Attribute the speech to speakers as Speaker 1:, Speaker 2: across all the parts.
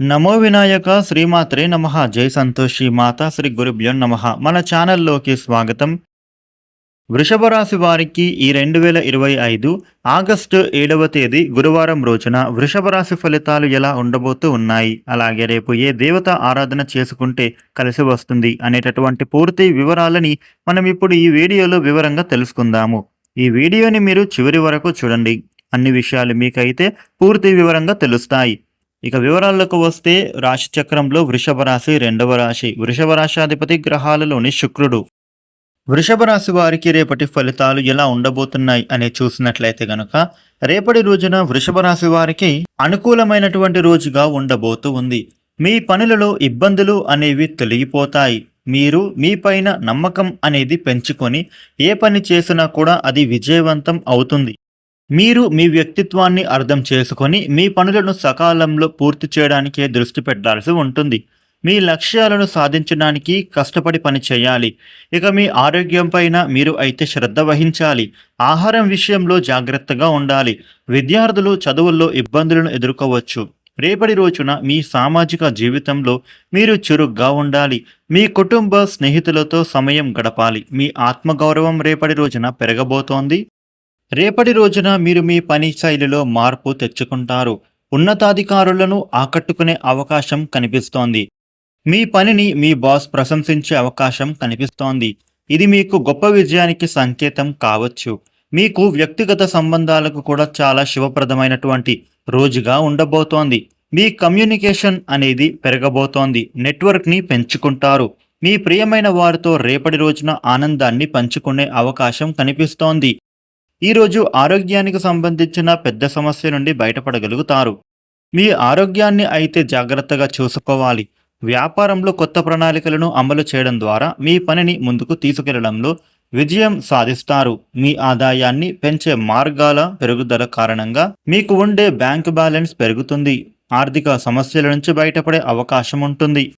Speaker 1: నమో వినాయక శ్రీమాత్రే నమ. జై సంతోషి మాతా శ్రీ గురుభ్యో నమ. మన ఛానల్లోకి స్వాగతం. వృషభ రాశి వారికి ఈ రెండు వేల ఇరవై ఐదు ఆగస్టు ఏడవ తేదీ గురువారం రోజున వృషభ రాశి ఫలితాలు ఎలా ఉండబోతూ ఉన్నాయి? అలాగే రేపు ఏ దేవత ఆరాధన చేసుకుంటే కలిసి వస్తుంది అనేటటువంటి పూర్తి వివరాలని మనం ఇప్పుడు ఈ వీడియోలో వివరంగా తెలుసుకుందాము. ఈ వీడియోని మీరు చివరి వరకు చూడండి. అన్ని విషయాలు మీకైతే పూర్తి వివరంగా తెలుస్తాయి. ఇక వివరాలకు వస్తే రాశి చక్రంలో వృషభ రాశి రెండవ రాశి. వృషభ రాశాధిపతి గ్రహాలలోని శుక్రుడు. వృషభ రాశి వారికి రేపటి ఫలితాలు ఎలా ఉండబోతున్నాయి అనే చూసినట్లయితే గనుక రేపటి రోజున వృషభ రాశి వారికి అనుకూలమైనటువంటి రోజుగా ఉండబోతూ ఉంది. మీ పనులలో ఇబ్బందులు అనేవి తొలగిపోతాయి. మీరు మీ పైన నమ్మకం అనేది పెంచుకొని ఏ పని చేసినా కూడా అది విజయవంతం అవుతుంది. మీరు మీ వ్యక్తిత్వాన్ని అర్థం చేసుకొని మీ పనులను సకాలంలో పూర్తి చేయడానికే దృష్టి పెట్టాల్సి ఉంటుంది. మీ లక్ష్యాలను సాధించడానికి కష్టపడి పని చేయాలి. ఇక మీ ఆరోగ్యం పైన మీరు అయితే శ్రద్ధ వహించాలి. ఆహారం విషయంలో జాగ్రత్తగా ఉండాలి. విద్యార్థులు చదువుల్లో ఇబ్బందులను ఎదుర్కోవచ్చు. రేపటి రోజున మీ సామాజిక జీవితంలో మీరు చురుగ్గా ఉండాలి. మీ కుటుంబ స్నేహితులతో సమయం గడపాలి. మీ ఆత్మగౌరవం రేపటి రోజున పెరగబోతోంది. రేపటి రోజున మీరు మీ పని శైలిలో మార్పు తెచ్చుకుంటారు. ఉన్నతాధికారులను ఆకట్టుకునే అవకాశం కనిపిస్తోంది. మీ పనిని మీ బాస్ ప్రశంసించే అవకాశం కనిపిస్తోంది. ఇది మీకు గొప్ప విజయానికి సంకేతం కావచ్చు. మీకు వ్యక్తిగత సంబంధాలకు కూడా చాలా శుభప్రదమైనటువంటి రోజుగా ఉండబోతోంది. మీ కమ్యూనికేషన్ అనేది పెరగబోతోంది. నెట్వర్క్ని పెంచుకుంటారు. మీ ప్రియమైన వారితో రేపటి రోజున ఆనందాన్ని పంచుకునే అవకాశం కనిపిస్తోంది. ఈరోజు ఆరోగ్యానికి సంబంధించిన పెద్ద సమస్య నుండి బయటపడగలుగుతారు. మీ ఆరోగ్యాన్ని అయితే జాగ్రత్తగా చూసుకోవాలి. వ్యాపారంలో కొత్త ప్రణాళికలను అమలు చేయడం ద్వారా మీ పనిని ముందుకు తీసుకెళ్ళడంలో విజయం సాధిస్తారు. మీ ఆదాయాన్ని పెంచే మార్గాల పెరుగుదల కారణంగా మీకు ఉండే బ్యాంక్ బ్యాలెన్స్ పెరుగుతుంది. ఆర్థిక సమస్యల నుంచి బయటపడే అవకాశం ఉంటుంది.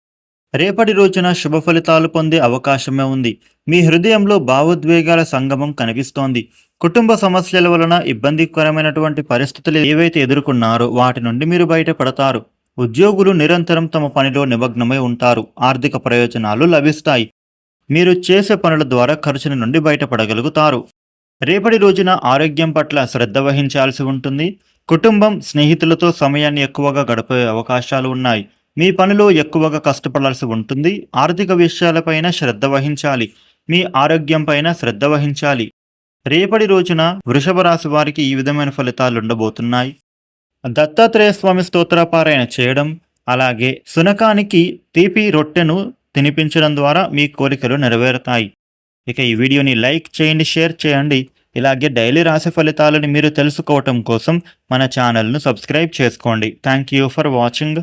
Speaker 1: రేపటి రోజున శుభ ఫలితాలు పొందే అవకాశమే ఉంది. మీ హృదయంలో భావోద్వేగాల సంగమం కనిపిస్తోంది. కుటుంబ సమస్యల వలన ఇబ్బందికరమైనటువంటి పరిస్థితులు ఏవైతే ఎదుర్కొన్నారో వాటి నుండి మీరు బయటపడతారు. ఉద్యోగులు నిరంతరం తమ పనిలో నిమగ్నమై ఉంటారు. ఆర్థిక ప్రయోజనాలు లభిస్తాయి. మీరు చేసే పనుల ద్వారా ఖర్చుల నుండి బయటపడగలుగుతారు. రేపటి రోజున ఆరోగ్యం పట్ల శ్రద్ధ వహించాల్సి ఉంటుంది. కుటుంబం స్నేహితులతో సమయాన్ని ఎక్కువగా గడిపే అవకాశాలు ఉన్నాయి. మీ పనిలో ఎక్కువగా కష్టపడాల్సి ఉంటుంది. ఆర్థిక విషయాలపైన శ్రద్ధ వహించాలి. మీ ఆరోగ్యం పైన శ్రద్ధ వహించాలి. రేపటి రోజున వృషభ రాశి వారికి ఈ విధమైన ఫలితాలు ఉండబోతున్నాయి. దత్తాత్రేయ స్వామి స్తోత్రపారాయణ చేయడం అలాగే సునకానికి తీపి రొట్టెను తినిపించడం ద్వారా మీ కోరికలు నెరవేరుతాయి. ఇక ఈ వీడియోని లైక్ చేయండి షేర్ చేయండి. ఇలాగే డైలీ రాశి ఫలితాలను మీరు తెలుసుకోవటం కోసం మన ఛానల్ను సబ్స్క్రైబ్ చేసుకోండి. Thank you for watching.